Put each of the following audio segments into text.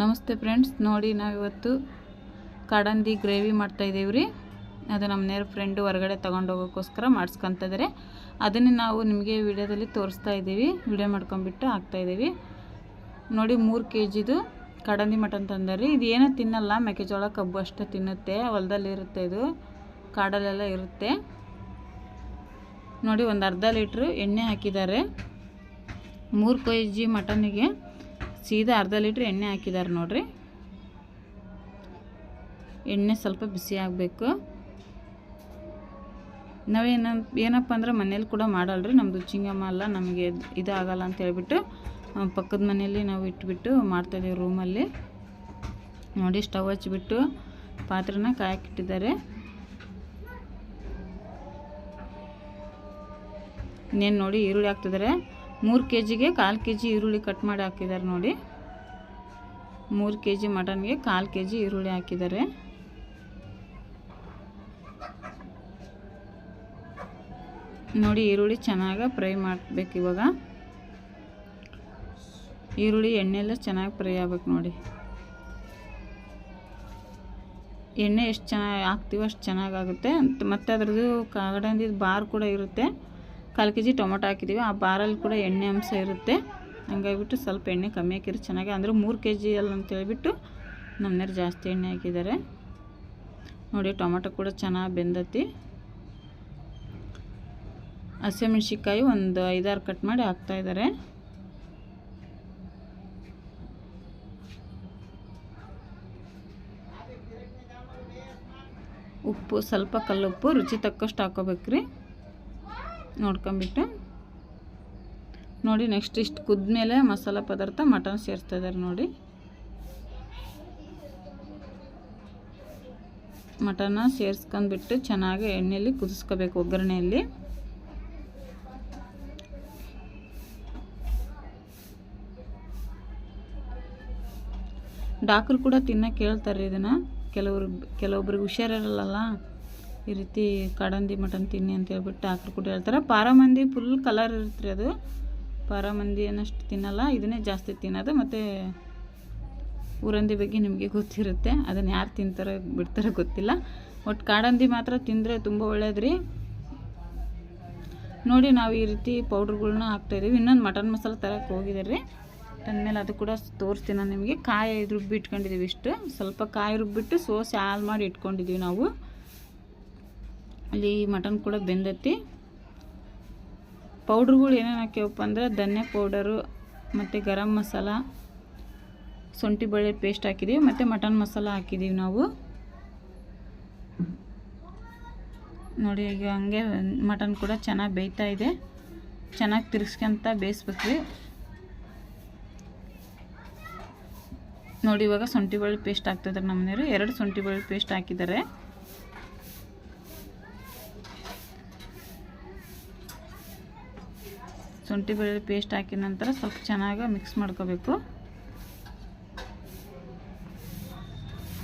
ನಮಸ್ತೆ ಫ್ರೆಂಡ್ಸ್, ನೋಡಿ ನಾವಿವತ್ತು ಕಾಡಂದಿ ಗ್ರೇವಿ ಮಾಡ್ತಾಯಿದ್ದೀವಿ ರೀ ಅದು ನಮ್ಮ ನೇರ ಫ್ರೆಂಡು ಹೊರಗಡೆ ತೊಗೊಂಡೋಗೋಕ್ಕೋಸ್ಕರ ಮಾಡಿಸ್ಕೊತಿದ್ದಾರೆ ಅದನ್ನೇ ನಾವು ನಿಮಗೆ ವಿಡಿಯೋದಲ್ಲಿ ತೋರಿಸ್ತಾ ಇದ್ದೀವಿ. ವಿಡಿಯೋ ಮಾಡ್ಕೊಂಬಿಟ್ಟು ಹಾಕ್ತಾಯಿದ್ದೀವಿ ನೋಡಿ ಮೂರು ಕೆ ಜಿದು ಕಾಡಂದಿ ಮಟನ್ ತಂದಾರಿ. ಇದು ಏನೂ ತಿನ್ನಲ್ಲ, ಮೆಕ್ಕೆಜೋಳ ಕಬ್ಬು ಅಷ್ಟೇ ತಿನ್ನುತ್ತೆ. ಹೊಲದಲ್ಲಿ ಇರುತ್ತೆ ಇದು. ಕಾಡಲ್ಲೆಲ್ಲ ಇರುತ್ತೆ. ನೋಡಿ ಒಂದು ಅರ್ಧ ಲೀಟ್ರು ಎಣ್ಣೆ ಹಾಕಿದ್ದಾರೆ. ಮೂರು ಕೆ ಜಿ ಮಟನಿಗೆ ಸೀದಾ ಅರ್ಧ ಲೀಟ್ರ್ ಎಣ್ಣೆ ಹಾಕಿದ್ದಾರೆ ನೋಡಿರಿ. ಎಣ್ಣೆ ಸ್ವಲ್ಪ ಬಿಸಿ ಆಗಬೇಕು. ನಾವೇನ ಏನಪ್ಪ ಅಂದ್ರೆ ಮನೇಲಿ ಕೂಡ ಮಾಡಲ್ರಿ. ನಮ್ಮದು ಚಿಂಗಮ್ಮ ಅಲ್ಲ, ನಮಗೆ ಇದಾಗಲ್ಲ ಅಂತ ಹೇಳ್ಬಿಟ್ಟು ಪಕ್ಕದ ಮನೆಯಲ್ಲಿ ನಾವು ಇಟ್ಬಿಟ್ಟು ಮಾಡ್ತಾಯಿದ್ದೀವಿ ರೂಮಲ್ಲಿ ನೋಡಿ ಸ್ಟವ್ ಹಚ್ಚಿಬಿಟ್ಟು ಪಾತ್ರೆನ ಕಾಯಕ್ಕಿಟ್ಟಿದ್ದಾರೆ. ಇನ್ನೇನು ನೋಡಿ, ಈರುಳ್ಳಿ ಹಾಕ್ತಿದ್ದಾರೆ. ಮೂರು ಕೆ ಜಿಗೆ ಕಾಲು ಕೆ ಜಿ ಈರುಳ್ಳಿ ಕಟ್ ಮಾಡಿ ಹಾಕಿದ್ದಾರೆ ನೋಡಿ. ಮೂರು ಕೆ ಜಿ ಮಟನ್ಗೆ ಕಾಲು ಕೆ ಜಿ ಈರುಳ್ಳಿ ಹಾಕಿದ್ದಾರೆ. ನೋಡಿ ಈರುಳ್ಳಿ ಚೆನ್ನಾಗಿ ಫ್ರೈ ಮಾಡಬೇಕು ಇವಾಗ. ಈರುಳ್ಳಿ ಎಣ್ಣೆಲ್ಲ ಚೆನ್ನಾಗಿ ಫ್ರೈ ಆಗ್ಬೇಕು ನೋಡಿ. ಎಣ್ಣೆ ಎಷ್ಟು ಚೆನ್ನಾಗಿ ಹಾಕ್ತೀವೋ ಅಷ್ಟು ಚೆನ್ನಾಗಾಗುತ್ತೆ. ಮತ್ತು ಅದರದ್ದು ಕಾಗಡಂದಿದ್ದು ಬಾರ್ ಕೂಡ ಇರುತ್ತೆ. ಕಾಲು ಕೆ ಜಿ ಟೊಮೊಟೊ ಹಾಕಿದ್ದೀವಿ. ಆ ಬಾರಲ್ಲಿ ಕೂಡ ಎಣ್ಣೆ ಅಂಶ ಇರುತ್ತೆ. ಹಂಗಾಗಿಬಿಟ್ಟು ಸ್ವಲ್ಪ ಎಣ್ಣೆ ಕಮ್ಮಿ ಹಾಕಿದ್ರೆ ಚೆನ್ನಾಗಿ ಅಂದರೆ ಮೂರು ಕೆ ಜಿ ಅಲ್ಲ ಅಂತ ಹೇಳಿಬಿಟ್ಟು ನಮ್ಮನೇರು ಜಾಸ್ತಿ ಎಣ್ಣೆ ಹಾಕಿದ್ದಾರೆ. ನೋಡಿ, ಟೊಮೊಟೊ ಕೂಡ ಚೆನ್ನಾಗಿ ಬೆಂದತಿ. ಹಸಿಮೆಣ್ಸಿಕಾಯಿ ಒಂದು ಐದಾರು ಕಟ್ ಮಾಡಿ ಹಾಕ್ತಾಯಿದ್ದಾರೆ ಉಪ್ಪು, ಸ್ವಲ್ಪ ಕಲ್ಲುಪ್ಪು, ರುಚಿ ತಕ್ಕಷ್ಟು ಹಾಕೋಬೇಕ್ರಿ. ನೋಡ್ಕೊಂಬಿಟ್ಟು ನೋಡಿ ನೆಕ್ಸ್ಟ್ ಇಷ್ಟು ಕುದ್ಮೇಲೆ ಮಸಾಲ ಪದಾರ್ಥ ಮಟನ್ ಸೇರಿಸ್ತಾ ನೋಡಿ. ಮಟನ್ನ ಸೇರಿಸ್ಕೊಂಡ್ಬಿಟ್ಟು ಚೆನ್ನಾಗಿ ಎಣ್ಣೆಯಲ್ಲಿ ಕುದಿಸ್ಕೋಬೇಕು ಒಗ್ಗರಣೆಯಲ್ಲಿ. ಡಾಕ್ರು ಕೂಡ ತಿನ್ನೋಕೆ ಹೇಳ್ತಾರೆ ಇದನ್ನು. ಕೆಲವ್ರು ಕೆಲವೊಬ್ರಿಗೆ ಹುಷಾರಿರಲ್ಲ ಈ ರೀತಿ ಕಾಡಂದಿ ಮಟನ್ ತಿನ್ನಿ ಅಂತ ಹೇಳ್ಬಿಟ್ಟು ಹಾಕಿ ಕೂಡ ಹೇಳ್ತಾರೆ. ಪಾರ ಮಂದಿ ಫುಲ್ ಕಲರ್ ಇರುತ್ತೆ ಅದು. ಪಾರ ಮಂದಿ ಏನಷ್ಟು ತಿನ್ನಲ್ಲ, ಇದನ್ನೇ ಜಾಸ್ತಿ ತಿನ್ನೋದು. ಮತ್ತು ಊರಂದಿ ಬಗ್ಗೆ ನಿಮಗೆ ಗೊತ್ತಿರುತ್ತೆ. ಅದನ್ನು ಯಾರು ತಿಂತಾರೆ ಬಿಡ್ತಾರೆ ಗೊತ್ತಿಲ್ಲ. ಒಟ್ಟು ಕಾಡಂದಿ ಮಾತ್ರ ತಿಂದರೆ ತುಂಬ ಒಳ್ಳೇದ್ರಿ. ನೋಡಿ ನಾವು ಈ ರೀತಿ ಪೌಡ್ರುಗಳ್ನ ಹಾಕ್ತಾಯಿದ್ದೀವಿ ಇನ್ನೊಂದು ಮಟನ್ ಮಸಾಲೆ ತರಕ್ಕೆ ಹೋಗಿದ್ದಾರೆ ರೀ. ತಂದಮೇಲೆ ಅದು ಕೂಡ ತೋರಿಸ್ತೀನಿ ನಾನು ನಿಮಗೆ. ಕಾಯಿ ರುಬ್ಬಿ ಇಟ್ಕೊಂಡಿದ್ದೀವಿ ಇಷ್ಟು. ಸ್ವಲ್ಪ ಕಾಯಿ ರುಬ್ಬಿಟ್ಟು ಸೋಸಿ ಹಾಲು ಮಾಡಿ ಇಟ್ಕೊಂಡಿದ್ದೀವಿ ನಾವು. ಅಲ್ಲಿ ಮಟನ್ ಕೂಡ ಬೆಂದೈತಿ. ಪೌಡ್ರುಗಳು ಏನೇನು ಹಾಕ್ಯವಪ್ಪ ಅಂದ್ರೆ ಧನ್ಯ ಪೌಡರು, ಮತ್ತು ಗರಂ ಮಸಾಲ, ಶುಂಠಿ ಬೆಳ್ಳುಳ್ಳಿ ಪೇಸ್ಟ್ ಹಾಕಿದ್ದೀವಿ ಮತ್ತು ಮಟನ್ ಮಸಾಲ ಹಾಕಿದ್ದೀವಿ ನಾವು. ನೋಡಿ, ಈಗ ಹಂಗೆ ಮಟನ್ ಕೂಡ ಚೆನ್ನಾಗಿ ಬೇಯ್ತಾ ಇದೆ. ಚೆನ್ನಾಗಿ ತಿರ್ಸ್ಕೊಂತ ಬೇಯಿಸ್ಬೇಕ್ರಿ. ನೋಡಿ, ಇವಾಗ ಶುಂಠಿ ಬೆಳ್ಳುಳ್ಳಿ ಪೇಸ್ಟ್ ಹಾಕ್ತಿದ್ದಾರೆ ನಮ್ಮ ಮನೆಯವರು. ಎರಡು ಶುಂಠಿ ಬೆಳ್ಳುಳ್ಳಿ ಪೇಸ್ಟ್ ಹಾಕಿದ್ದಾರೆ. ಶುಂಠಿ ಬೆಳ್ಳುಳ್ಳಿ ಪೇಸ್ಟ್ ಹಾಕಿದ ನಂತರ ಸ್ವಲ್ಪ ಚೆನ್ನಾಗಿ ಮಿಕ್ಸ್ ಮಾಡ್ಕೋಬೇಕು.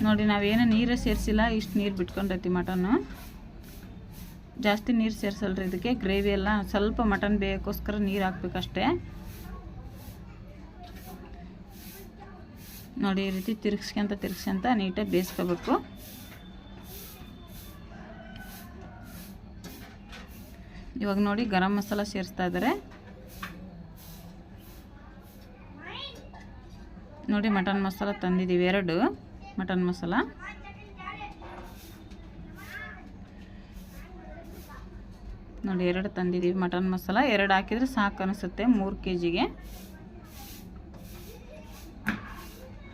ನೋಡಿ, ನಾವೇನು ನೀರು ಸೇರಿಸಿಲ್ಲ, ಇಷ್ಟು ನೀರು ಬಿಟ್ಕೊಂಡೈತಿ ಮಟನ್ನು. ಜಾಸ್ತಿ ನೀರು ಸೇರಿಸಲ್ರಿ ಇದಕ್ಕೆ ಗ್ರೇವಿ ಎಲ್ಲ ಸ್ವಲ್ಪ ಮಟನ್ ಬೇಯೋಕ್ಕೋಸ್ಕರ ನೀರು ಹಾಕ್ಬೇಕಷ್ಟೇ. ನೋಡಿ, ಈ ರೀತಿ ತಿರ್ಗಿಸ್ಕೊಂತ ತಿರ್ಗಿಸ್ಕೊಂತ ನೀಟಾಗಿ ಬೇಯಿಸ್ಕೋಬೇಕು. ಇವಾಗ ನೋಡಿ, ಗರಂ ಮಸಾಲ ಸೇರಿಸ್ತಾ ಇದ್ದಾರೆ. ನೋಡಿ ಮಟನ್ ಮಸಾಲ ತಂದಿದ್ದೀವಿ ಎರಡು ಮಟನ್ ಮಸಾಲ. ನೋಡಿ ಎರಡು ತಂದಿದ್ದೀವಿ ಮಟನ್ ಮಸಾಲ. ಎರಡು ಹಾಕಿದರೆ ಸಾಕು ಅನಿಸುತ್ತೆ ಮೂರು ಕೆ ಜಿಗೆ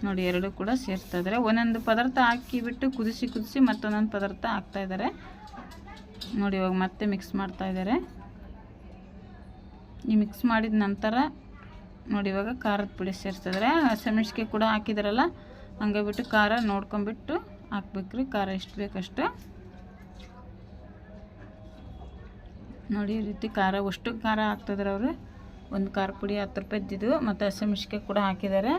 ನೋಡಿ ಎರಡು ಕೂಡ ಸೇರ್ತಾ ಇದ್ದಾರೆ. ಒಂದೊಂದು ಪದಾರ್ಥ ಹಾಕಿಬಿಟ್ಟು ಕುದಿಸಿ ಕುದಿಸಿ ಮತ್ತೊಂದೊಂದು ಪದಾರ್ಥ ಹಾಕ್ತಾ ಇದ್ದಾರೆ. ನೋಡಿ ಇವಾಗ ಮತ್ತೆ ಮಿಕ್ಸ್ ಮಾಡ್ತಾ ಇದ್ದಾರೆ. ಈ ಮಿಕ್ಸ್ ಮಾಡಿದ ನಂತರ ನೋಡಿ ಇವಾಗ ಖಾರದ ಪುಡಿ ಸೇರಿಸಿದ್ರೆ ಹಸಿಮೆಣ್ಸಿಗೆ ಕೂಡ ಹಾಕಿದಾರಲ್ಲ, ಹಂಗೆ ಬಿಟ್ಟು ಖಾರ ನೋಡ್ಕೊಂಬಿಟ್ಟು ಹಾಕ್ಬೇಕ್ರಿ, ಖಾರ ಎಷ್ಟು ಬೇಕಷ್ಟು. ನೋಡಿ ಈ ರೀತಿ ಖಾರ, ಅಷ್ಟು ಖಾರ ಹಾಕ್ತಿದ್ದಾರೆ ಅವರು. ಒಂದು ಖಾರ ಪುಡಿ ಹತ್ತು ರೂಪಾಯಿ ಇದ್ದಿದ್ದು, ಮತ್ತು ಹಸಿಮೆಣ್ಸಿಗೆ ಕೂಡ ಹಾಕಿದ್ದಾರೆ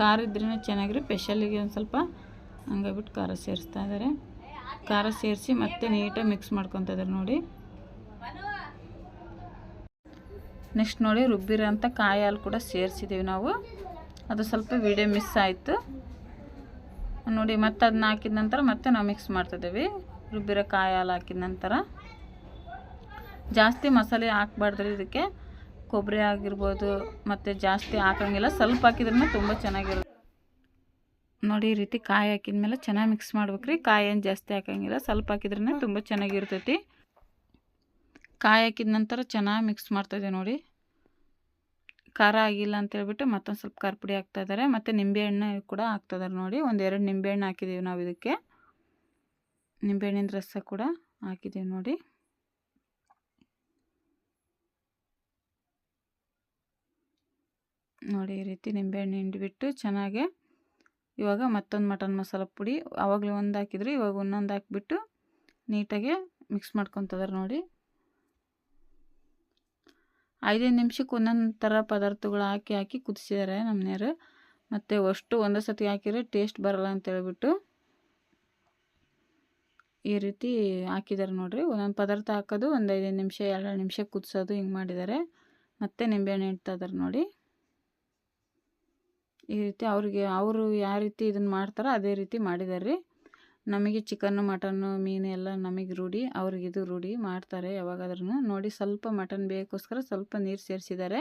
ಖಾರ ಇದ್ರೇ ಚೆನ್ನಾಗಿರಿ ಸ್ಪೆಷಲಿಗೆ ಒಂದು ಸ್ವಲ್ಪ ಹಂಗಾಗ್ಬಿಟ್ಟು ಖಾರ ಸೇರಿಸ್ತಾ ಇದ್ದಾರೆ ಖಾರ ಸೇರಿಸಿ ಮತ್ತೆ ನೀಟಾಗಿ ಮಿಕ್ಸ್ ಮಾಡ್ಕೊತಾ ಇದ್ದಾರೆ ನೋಡಿ. ನೆಕ್ಸ್ಟ್ ನೋಡಿ ರುಬ್ಬಿರೋಂಥ ಕಾಯಿ ಹಾಲು ಕೂಡ ಸೇರಿಸಿದ್ದೀವಿ ನಾವು. ಅದು ಸ್ವಲ್ಪ ವಿಡಿಯೋ ಮಿಸ್ ಆಯಿತು. ನೋಡಿ ಮತ್ತೆ ಅದನ್ನ ಹಾಕಿದ ನಂತರ ಮತ್ತೆ ನಾವು ಮಿಕ್ಸ್ ಮಾಡ್ತಿದ್ದೀವಿ ರುಬ್ಬಿರೋ ಕಾಯಿ ಹಾಲು ಹಾಕಿದ ನಂತರ. ಜಾಸ್ತಿ ಮಸಾಲೆ ಹಾಕ್ಬಾರ್ದ್ರಿ ಇದಕ್ಕೆ. ಕೊಬ್ಬರಿ ಆಗಿರ್ಬೋದು ಮತ್ತು ಜಾಸ್ತಿ ಹಾಕೋಂಗಿಲ್ಲ. ಸ್ವಲ್ಪ ಹಾಕಿದ್ರೂ ತುಂಬ ಚೆನ್ನಾಗಿರುತ್ತೆ. ನೋಡಿ ಈ ರೀತಿ ಕಾಯಿ ಹಾಕಿದ ಮೇಲೆ ಚೆನ್ನಾಗಿ ಮಿಕ್ಸ್ ಮಾಡ್ಬೇಕ್ರಿ. ಕಾಯಿ ಏನು ಜಾಸ್ತಿ ಹಾಕೋಂಗಿಲ್ಲ. ಸ್ವಲ್ಪ ಹಾಕಿದ್ರೇ ತುಂಬ ಚೆನ್ನಾಗಿರ್ತೈತಿ. ಕಾಯಿ ಹಾಕಿದ ನಂತರ ಚೆನ್ನಾಗಿ ಮಿಕ್ಸ್ ಮಾಡ್ತಾಯಿದೆ ನೋಡಿ. ಖಾರ ಆಗಿಲ್ಲ ಅಂತೇಳ್ಬಿಟ್ಟು ಮತ್ತೊಂದು ಸ್ವಲ್ಪ ಖಾರ ಪುಡಿ ಹಾಕ್ತಾಯಿದ್ದಾರೆ ಮತ್ತು ನಿಂಬೆಹಣ್ಣು ಕೂಡ ಹಾಕ್ತಾಯಿದ್ದಾರೆ ನೋಡಿ. ಒಂದೆರಡು ನಿಂಬೆಹಣ್ಣು ಹಾಕಿದ್ದೀವಿ ನಾವು ಇದಕ್ಕೆ. ನಿಂಬೆಹಣ್ಣಿನ ರಸ ಕೂಡ ಹಾಕಿದ್ದೀವಿ ನೋಡಿ. ನೋಡಿ ಈ ರೀತಿ ನಿಂಬೆಹಣ್ಣು ಹಿಂಡಿಬಿಟ್ಟು ಚೆನ್ನಾಗೆ ಇವಾಗ ಮತ್ತೊಂದು ಮಟನ್ ಮಸಾಲ ಪುಡಿ ಆವಾಗಲೇ ಒಂದು ಹಾಕಿದ್ರು, ಇವಾಗ ಒಂದೊಂದು ಹಾಕಿಬಿಟ್ಟು ನೀಟಾಗೆ ಮಿಕ್ಸ್ ಮಾಡ್ಕೊತದಾರೆ ನೋಡಿ. ಐದೈದು ನಿಮಿಷಕ್ಕೆ ಒಂದೊಂದು ಥರ ಪದಾರ್ಥಗಳು ಹಾಕಿ ಹಾಕಿ ಕುದಿಸಿದ್ದಾರೆ ನಮ್ಮನೆಯವರು. ಮತ್ತು ಅಷ್ಟು ಒಂದೇ ಸತಿ ಹಾಕಿದರೆ ಟೇಸ್ಟ್ ಬರಲ್ಲ ಅಂತ ಹೇಳ್ಬಿಟ್ಟು ಈ ರೀತಿ ಹಾಕಿದ್ದಾರೆ ನೋಡಿರಿ. ಒಂದೊಂದು ಪದಾರ್ಥ ಹಾಕೋದು ಒಂದು ಐದೈದು ನಿಮಿಷ, ಎರಡು ನಿಮಿಷ ಕುದಿಸೋದು ಹಿಂಗೆ ಮಾಡಿದ್ದಾರೆ ಮತ್ತು ನಿಂಬೆಹಣ್ಣು ಇಡ್ತಾ ಇದ್ದಾರೆ ನೋಡಿ. ಈ ರೀತಿ ಅವ್ರಿಗೆ, ಅವರು ಯಾವ ರೀತಿ ಇದನ್ನು ಮಾಡ್ತಾರೋ ಅದೇ ರೀತಿ ಮಾಡಿದ್ದಾರೆ ರೀ. ನಮಗೆ ಚಿಕನ್ನು, ಮಟನ್ನು, ಮೀನು ಎಲ್ಲ ನಮಗೆ ರೂಢಿ, ಅವ್ರಿಗೆ ಇದು ರೂಢಿ ಮಾಡ್ತಾರೆ ಯಾವಾಗಾದ್ರೂ ನೋಡಿ, ಸ್ವಲ್ಪ ಮಟನ್ ಬೇಕೋಸ್ಕರ ಸ್ವಲ್ಪ ನೀರು ಸೇರಿಸಿದ್ದಾರೆ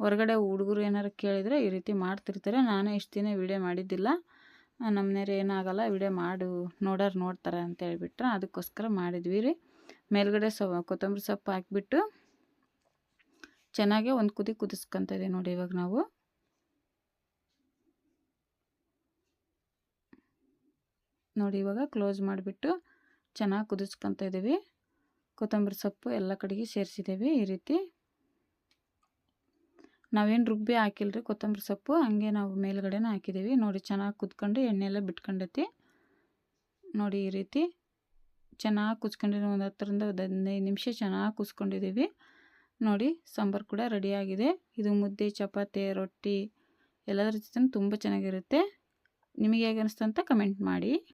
ಹೊರಗಡೆ ಹುಡುಗರು ಏನಾರು ಕೇಳಿದರೆ ಈ ರೀತಿ ಮಾಡ್ತಿರ್ತಾರೆ. ನಾನು ಇಷ್ಟು ದಿನ ವಿಡಿಯೋ ಮಾಡಿದ್ದಿಲ್ಲ. ನಮ್ಮನೇರು ಏನಾಗಲ್ಲ, ವಿಡಿಯೋ ಮಾಡು, ನೋಡೋರು ನೋಡ್ತಾರೆ ಅಂತ ಹೇಳ್ಬಿಟ್ರೆ. ಅದಕ್ಕೋಸ್ಕರ ಮಾಡಿದ್ವಿ ರೀ. ಮೇಲ್ಗಡೆ ಸೊ ಕೊತ್ತಂಬರಿ ಸೊಪ್ಪು ಹಾಕಿಬಿಟ್ಟು ಚೆನ್ನಾಗೆ ಒಂದು ಕುದಿ ಕುದಿಸ್ಕೊತ ನೋಡಿ ಇವಾಗ ನಾವು. ನೋಡಿ ಇವಾಗ ಕ್ಲೋಸ್ ಮಾಡಿಬಿಟ್ಟು ಚೆನ್ನಾಗಿ ಕುದಿಸ್ಕೊತ ಇದ್ದೀವಿ. ಕೊತ್ತಂಬರಿ ಸೊಪ್ಪು ಎಲ್ಲ ಕಡೆಗೆ ಸೇರಿಸಿದ್ದೀವಿ ಈ ರೀತಿ. ನಾವೇನು ರುಬ್ಬಿ ಹಾಕಿಲ್ರಿ ಕೊತ್ತಂಬರಿ ಸೊಪ್ಪು, ಹಂಗೆ ನಾವು ಮೇಲ್ಗಡೆನೇ ಹಾಕಿದ್ದೀವಿ. ನೋಡಿ ಚೆನ್ನಾಗಿ ಕುದ್ಕೊಂಡು ಎಣ್ಣೆ ಎಲ್ಲ ಬಿಟ್ಕೊಂಡೈತಿ. ನೋಡಿ ಈ ರೀತಿ ಚೆನ್ನಾಗಿ ಕುಚ್ಕೊಂಡಿದ್ದೀವಿ ಒಂದು ಹತ್ತರಿಂದ ಒಂದು ಹದಿನೈದು ನಿಮಿಷ ಚೆನ್ನಾಗಿ ಕುಸ್ಕೊಂಡಿದ್ದೀವಿ ನೋಡಿ ಸಾಂಬಾರು ಕೂಡ ರೆಡಿಯಾಗಿದೆ ಇದು ಮುದ್ದೆ, ಚಪಾತಿ, ರೊಟ್ಟಿ ಎಲ್ಲದರ ಜೊತೆ ತುಂಬ ಚೆನ್ನಾಗಿರುತ್ತೆ. ನಿಮಗೆ ಹೇಗೆ ಅನಿಸ್ತು ಅಂತ ಕಮೆಂಟ್ ಮಾಡಿ.